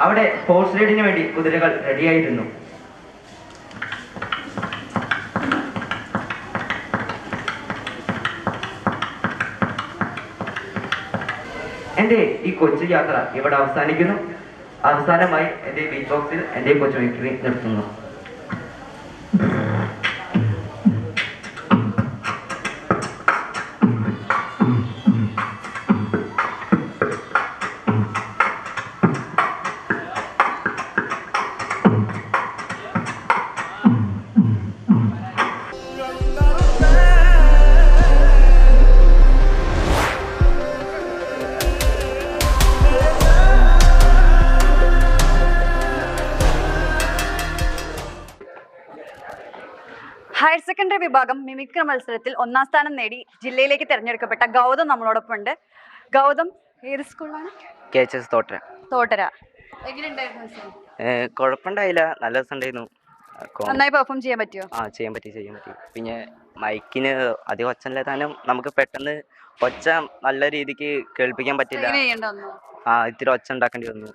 അവിടെ സ്പോർട്സ് റൈഡിന് വേണ്ടി കുതിരകൾ റെഡിയായിരുന്നു എന്റെ ഈ കൊച്ചു യാത്ര ഇവിടെ അവസാനിക്കുന്നു. അവസാനമായി എന്റെ ബീച്ച് ബോക്സിൽ എന്റെ കൊച്ചു വിക്രി നിർത്തുന്നു. ഹയർ സെക്കൻഡറി വിഭാഗം മിമിക്രി മത്സരത്തിൽ ഒന്നാം സ്ഥാനം നേടി ജില്ലയിലേക്ക് തിരഞ്ഞെടുക്കപ്പെട്ട ഗൗതം നമ്മളോടൊപ്പം ഉണ്ട്. ഗൗതം ഏത് സ്കൂളാണ് K H S Thottara. Thottara. കുഴപ്പമുണ്ടായില്ല നല്ല ദിവസം ഉണ്ടായിരുന്നു നന്നായി പെർഫോം ചെയ്യാൻ പറ്റിയോ ആ ചെയ്യാൻ പറ്റി ചെയ്യാൻ പറ്റി. പിന്നെ മൈക്കിന് അധികം ഒച്ച താനും നമുക്ക് പെട്ടെന്ന് ഒച്ച നല്ല രീതിക്ക് കേൾപ്പിക്കാൻ പറ്റില്ല. ആ ഇത്തിരി ഒച്ച ഉണ്ടാക്കേണ്ടി വന്നു.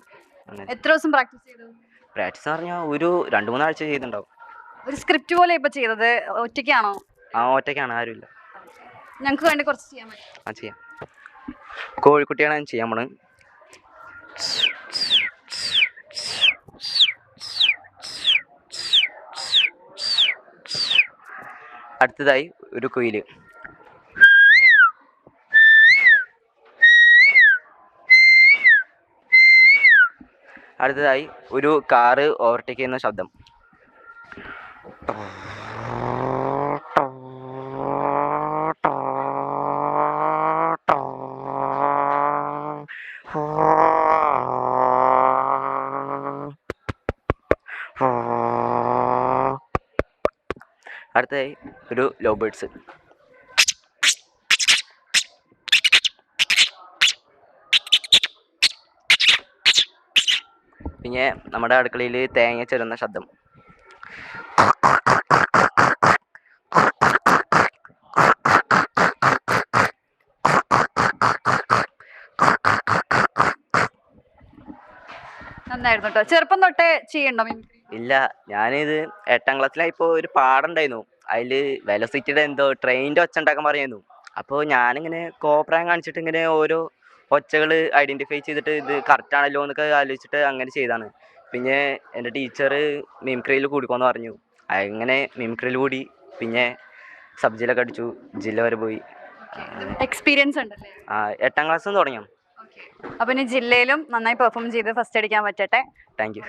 എത്ര ദിവസം പ്രാക്ടീസ് ചെയ്തു? പ്രാക്ടീസ് പറഞ്ഞാൽ ഒരു രണ്ടു മൂന്നാഴ്ച ചെയ്തിട്ടുണ്ടാവും. ഒരു സ്ക്രിപ്റ്റ് പോലെ ഇപ്പൊ ചെയ്തത്. ഒറ്റയ്ക്കാണോ? ആ ഒറ്റയ്ക്കാണ്. ആരുമില്ല. ഞങ്ങൾക്ക് വേണ്ടി കുറച്ച് ചെയ്യാൻ പറ്റും. ആ ചെയ്യാം. കോഴിക്കുട്ടിയാണ് ഞാൻ ചെയ്യാൻ പോണത്. അടുത്തതായി ഒരു കുയിൽ. അടുത്തതായി ഒരു കാറ് ഓവർടേക്ക് ചെയ്യുന്ന ശബ്ദം. അടുത്തതായി ഒരു ലോ ബേർഡ്സ് പിന്നെ നമ്മുടെ അടുക്കളയിൽ തേങ്ങ ചെരുന്ന ശബ്ദം. നന്നായിരുന്നു കേട്ടോ ചെറുപ്പം തൊട്ടേ ചെയ്യണ്ടോ മിമിക്രി ഇല്ല ഞാനിത് എട്ടാം ക്ലാസ്സിലായിപ്പോ ഒരു പാടുണ്ടായിരുന്നു. അതിൽ വെലോസിറ്റിയുടെ എന്തോ ട്രെയിനിന്റെ ഒച്ച ഉണ്ടാക്കാൻ പറയുന്നു അപ്പോൾ ഞാനിങ്ങനെ കോപ്രായം കാണിച്ചിട്ട് ഇങ്ങനെ ഓരോ ഒച്ചകൾ ഐഡന്റിഫൈ ചെയ്തിട്ട് ഇത് കറക്റ്റ് ആണല്ലോ എന്നൊക്കെ ആലോചിച്ചിട്ട് അങ്ങനെ ചെയ്താണ് പിന്നെ എന്റെ ടീച്ചർ മിമിക്രിയിൽ കൂടിക്കോന്ന് പറഞ്ഞു. അങ്ങനെ മിമിക്രിയിൽ കൂടി പിന്നെ സബ് ജില്ലൊക്കെ അടിച്ചു. ജില്ല വരെ പോയി. എക്സ്പീരിയൻസ് ഉണ്ടല്ലേ? ആ, എട്ടാം ക്ലാസ് തുടങ്ങിയോ അപ്പൊ ഇനി ജില്ലയിലും നന്നായി പെർഫോം ചെയ്ത് ഫസ്റ്റ് അടിക്കാൻ പറ്റട്ടെ താങ്ക് യു.